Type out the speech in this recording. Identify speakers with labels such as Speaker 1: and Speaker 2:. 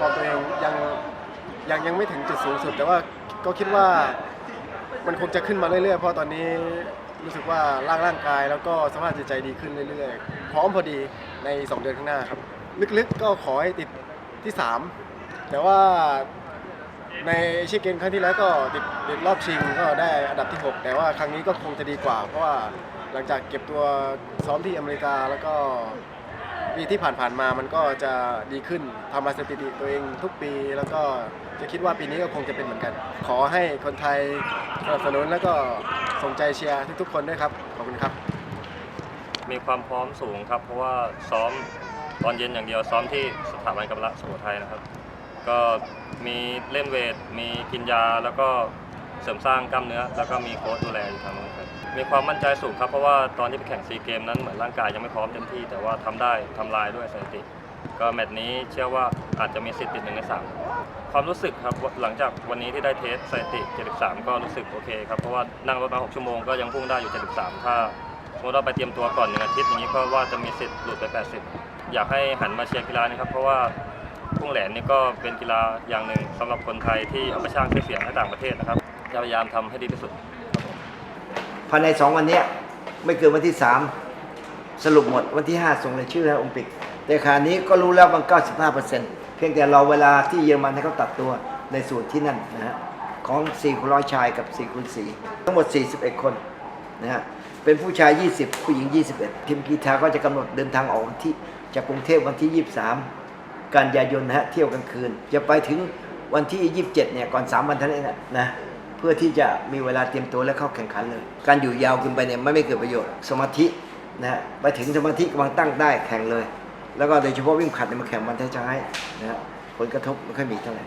Speaker 1: ฟอร์มตัวเองยังยังยังไม่ถึงจุดสูงสุด แต่ว่าก็คิดว่ามันคงจะขึ้นมาเรื่อยๆ เพราะตอนนี้รู้สึกว่าร่างร่างกายแล้วก็สภาพจิตใจดีขึ้นเรื่อยๆ พร้อมพอดีใน 2 เดือนข้างหน้าครับ ลึกๆก็ขอให้ติดที่ 3 แต่ว่าในเอเชียเกมครั้งที่แล้วก็ติดติดรอบชิงก็ได้อันดับที่ 6 แต่ว่าครั้งนี้ก็คงจะดีกว่า เพราะว่าหลังจากเก็บตัวซ้อมที่อเมริกาแล้วก็ ปีที่ผ่านๆมามันก็จะดีขึ้นทำลาสถิติตัวเองทุกปี แล้วก็จะคิดว่าปีนี้ก็คงจะเป็นเหมือนกัน ขอให้คนไทยสนับสนุนแล้วก็ส่งใจเชียร์ทุกๆคนด้วยครับ ขอบคุณครับ
Speaker 2: มีความพร้อมสูงครับ เพราะว่าซ้อมตอนเย็นอย่างเดียวซ้อมที่สถาบันกำลังสุโขทัยนะครับ ก็มีเล่นเวท มีกินยาแล้วก็ เสริมสร้างกล้ามเนื้อ แล้วก็มีโค้ชดูแลอยู่ทางนู้นครับมีความมั่นใจสูงครับเพราะว่าตอนที่ไปแข่งซีเกมนั้นเหมือนร่างกายยังไม่พร้อมเต็มที่ แต่ว่าทำได้ทำลายด้วยสถิติ ก็แมตช์นี้เชื่อว่าอาจจะมีสิทธิ์ติดหนึ่งในสามความรู้สึกครับหลังจากวันนี้ที่ได้เทสสถิติ 73 ก็รู้สึกโอเคครับเพราะว่านั่งรถมา 6 ชั่วโมงก็ยังพุ่งได้อยู่ 73 ถ้าสมมติเราไปเตรียมตัวก่อนหนึ่งอาทิตย์อย่างนี้ก็ว่าจะมีสิทธิ์หลุดไป 80 อยากให้หันมาเชียร์กีฬานี้ครับเพราะว่าพุ่งแหลนนี่ก็เป็นกีฬาอย่างหนึ่งสำหรับคนไทยที่เอาไปสร้างชื่อเสียงให้ต่างประเทศนะครับ จะพยายามทำให้ดีที่สุด
Speaker 3: ภายใน2วันเนี้ยไม่เกินวันที่3สรุปหมดวันที่5ส่งรายชื่อให้โอลิมปิก แต่ขณะนี้ก็รู้แล้วมัน95%เพียงแต่เราเวลาที่เยอรมันให้เขาตัดตัวในส่วนที่นั่นนะฮะของ4คูณร้อยชายกับ4คูณ4ทั้งหมด41คนนะฮะเป็นผู้ชาย20ผู้หญิง21ทีมกีฬาก็จะกำหนดเดินทางออกวันที่จากกรุงเทพวันที่23กันยายนนะฮะเที่ยวกลางคืน จะไปถึงวันที่ 27 เนี่ย ก่อน 3 วันเท่านั้นเองนะนะ เพื่อที่จะมีเวลาเตรียมตัวและเข้าแข่งขันเลย การอยู่ยาวขึ้นไปเนี่ยไม่ไม่เกิดประโยชน์ สมาธินะฮะไปถึงสมาธิกำลังตั้งได้แข่งเลย แล้วก็โดยเฉพาะวิ่งขัดเนี่ยมาแข่งวันท้ายๆนะฮะผลกระทบไม่ค่อยมีเท่าไหร่